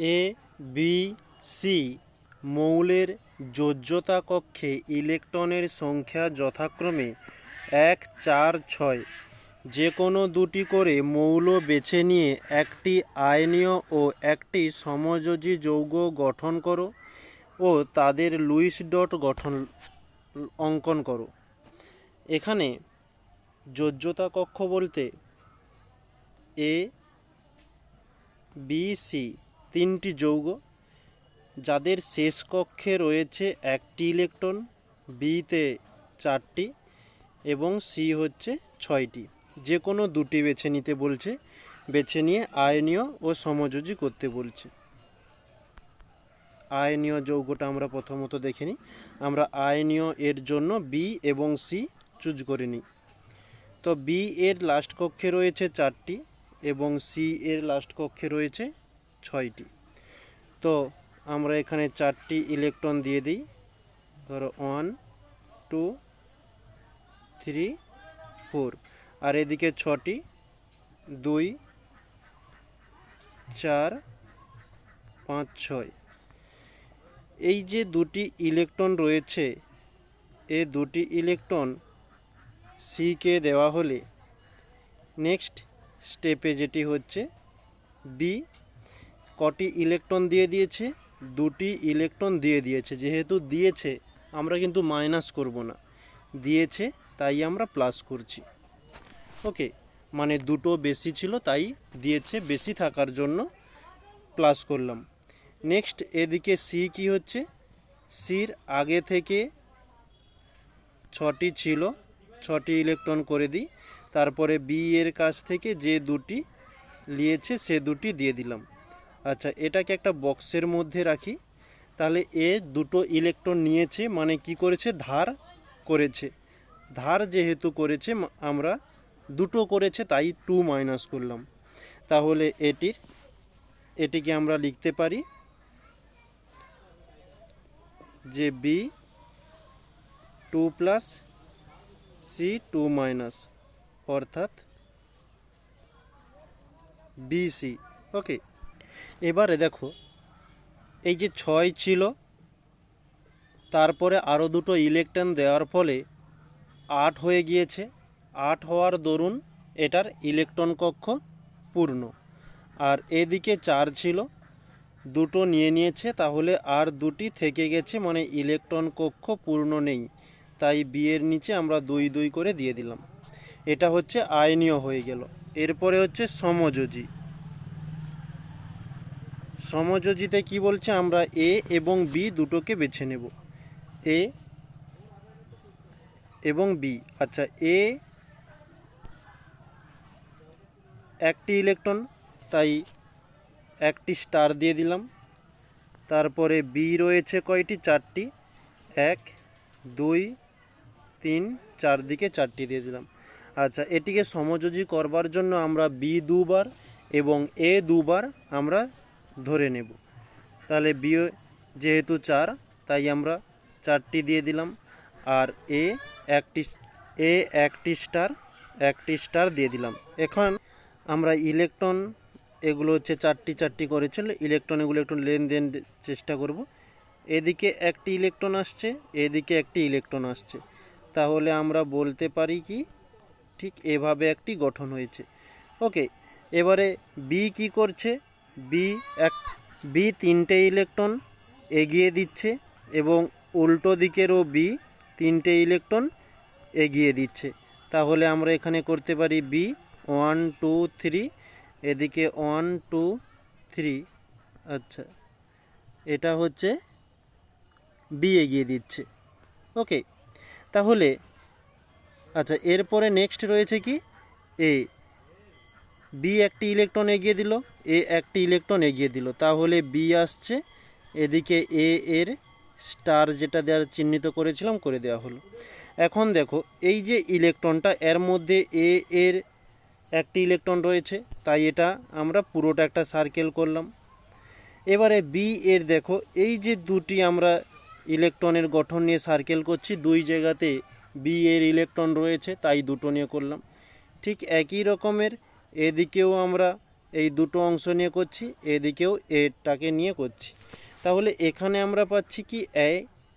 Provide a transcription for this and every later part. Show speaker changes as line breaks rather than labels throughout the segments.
এ, B, C মৌলের যোজ্যতা কক্ষে ইলেকট্রনের সংখ্যা যথাক্রমে এক, চার, ছয়। যে কোনো দুটি করে মৌল বেছে নিয়ে একটি আয়নীয় ও একটি সমযোজী যৌগ গঠন করো ও তাদের লুইস ডট গঠন অঙ্কন করো। এখানে যোজ্যতা কক্ষ বলতে এ, বি, সি তিনটি যৌগ, যাদের শেষ কক্ষে রয়েছে একটি ইলেকট্রন, বিতে চারটি এবং সি হচ্ছে ছয়টি। যে কোনো দুটি বেছে নিতে বলছে, বেছে নিয়ে আয়নীয় ও সমযোজী করতে বলছে। আয়নীয় যৌগটা আমরা প্রথমত দেখে নিই। আমরা আয়নীয় এর জন্য বি এবং সি চুজ করে নিই। তো বি এর লাস্ট কক্ষে রয়েছে চারটি এবং সি এর লাস্ট কক্ষে রয়েছে ছয়টি। তো আমরা এখানে চারটি ইলেকট্রন দিয়ে দিই। ধরো ওয়ান, টু, থ্রি, ফোর। আর এদিকে ছটি, দুই, চার, পাঁচ, ছয়। এই যে দুটি ইলেকট্রন রয়েছে, এ দুটি ইলেকট্রন সিকে দেওয়া হলে নেক্সট স্টেপে যেটি হচ্ছে বি কটি ইলেকট্রন দিয়ে দিয়েছে? দুটি ইলেকট্রন দিয়ে দিয়েছে। যেহেতু দিয়েছে, আমরা কিন্তু মাইনাস করব না। দিয়েছে, তাই আমরা প্লাস করছি। ওকে মানে দুটো বেশি ছিল, তাই দিয়েছে বেশি থাকার জন্য প্লাস করলাম। নেক্সট, এদিকে সি কি হচ্ছে? সির আগে থেকে ছটি ছিল, ছটি ইলেকট্রন করে দিই। তারপরে বি এর কাছ থেকে যে দুটি নিয়েছে সে দুটি দিয়ে দিলাম। আচ্ছা এটাকে একটা বক্সের মধ্যে রাখি। তাহলে এ দুটো ইলেকট্রন নিয়েছে মানে কি করেছে? ধার করেছে। ধার যেহেতু করেছে আমরা দুটো করেছে, তাই টু মাইনাস করলাম। তাহলে এটির, এটিকে আমরা লিখতে পারি যে B two plus C two minus অর্থাৎ বিসি ওকে এবারে দেখো, এই যে ছয় ছিল, তারপরে আরও দুটো ইলেকট্রন দেওয়ার ফলে আট হয়ে গিয়েছে। আট হওয়ার দরুন এটার ইলেকট্রন কক্ষ পূর্ণ। আর এদিকে চার ছিল, দুটো নিয়ে নিয়েছে, তাহলে আর দুটি থেকে গেছে মানে ইলেকট্রন কক্ষ পূর্ণ নেই। তাই বিয়ের নিচে আমরা দুই দুই করে দিয়ে দিলাম। এটা হচ্ছে আয়নীয় হয়ে গেল। এরপরে হচ্ছে সমযোজী। সমযোজিতে কি বলছে? আমরা এ এবং বি দুটোকে বেছে নেব। এ এবং বি আচ্ছা এ একটি ইলেকট্রন, তাই একটি স্টার দিয়ে দিলাম। তারপরে বি রয়েছে কয়টি? চারটি। এক, দুই, তিন চার দিকে চারটি দিয়ে দিলাম। আচ্ছা এটিকে সমযোজী করবার জন্য আমরা বি দুবার এবং এ দুবার আমরা ধরে নেব। তাহলে বি যেহেতু চার, তাই আমরা চারটি দিয়ে দিলাম। আর এ একটি এ একটি স্টার একটি স্টার দিয়ে দিলাম। এখন আমরা ইলেকট্রন এগুলো হচ্ছে চারটি চারটি করেছিল ইলেকট্রন এগুলো একটু লেনদেন চেষ্টা করব। এদিকে একটি ইলেকট্রন আসছে, এদিকে একটি ইলেকট্রন আসছে। তাহলে আমরা বলতে পারি কি, ঠিক এভাবে একটি গঠন হয়েছে। ওকে এবারে বি কি করছে? বি এক, বি তিনটে ইলেকট্রন এগিয়ে দিচ্ছে এবং উল্টো দিকেরও বি তিনটে ইলেকট্রন এগিয়ে দিচ্ছে। তাহলে আমরা এখানে করতে পারি বি ওয়ান, টু, থ্রি, এদিকে ওয়ান, টু, থ্রি। আচ্ছা এটা হচ্ছে বি এগিয়ে দিচ্ছে। ওকে, তাহলে আচ্ছা এরপরে নেক্সট রয়েছে কি? এ বি একটি ইলেকট্রন এগিয়ে দিল এ একটি ইলেকট্রন এগিয়ে দিল। তাহলে বি আসছে, এদিকে এ এর স্টার যেটা দেওয়ার চিহ্নিত করেছিলাম, করে দেওয়া হলো। এখন দেখো, এই যে ইলেকট্রনটা এর মধ্যে এ এর একটি ইলেকট্রন রয়েছে, তাই এটা আমরা পুরোটা একটা সার্কেল করলাম। এবারে বি এর দেখো, এই যে দুটি আমরা ইলেকট্রনের গঠন নিয়ে সার্কেল করছি, দুই জায়গাতে বি এর ইলেকট্রন রয়েছে, তাই দুটো নিয়ে করলাম। ঠিক একই রকমের এদিকেও আমরা এই দুটো অংশ নিয়ে করছি, এদিকেও এটাকে নিয়ে করছি। তাহলে এখানে আমরা পাচ্ছি কি এ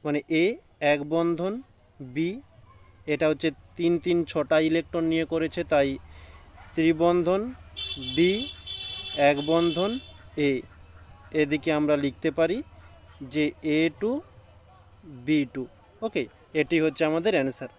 মানে এ এক বন্ধন বি এটা হচ্ছে তিন তিন ছটা ইলেকট্রন নিয়ে করেছে, তাই ত্রিবন্ধন বি এক বন্ধন এ এদিকে আমরা লিখতে পারি যে A two B two okay এটি হচ্ছে আমাদের অ্যান্সার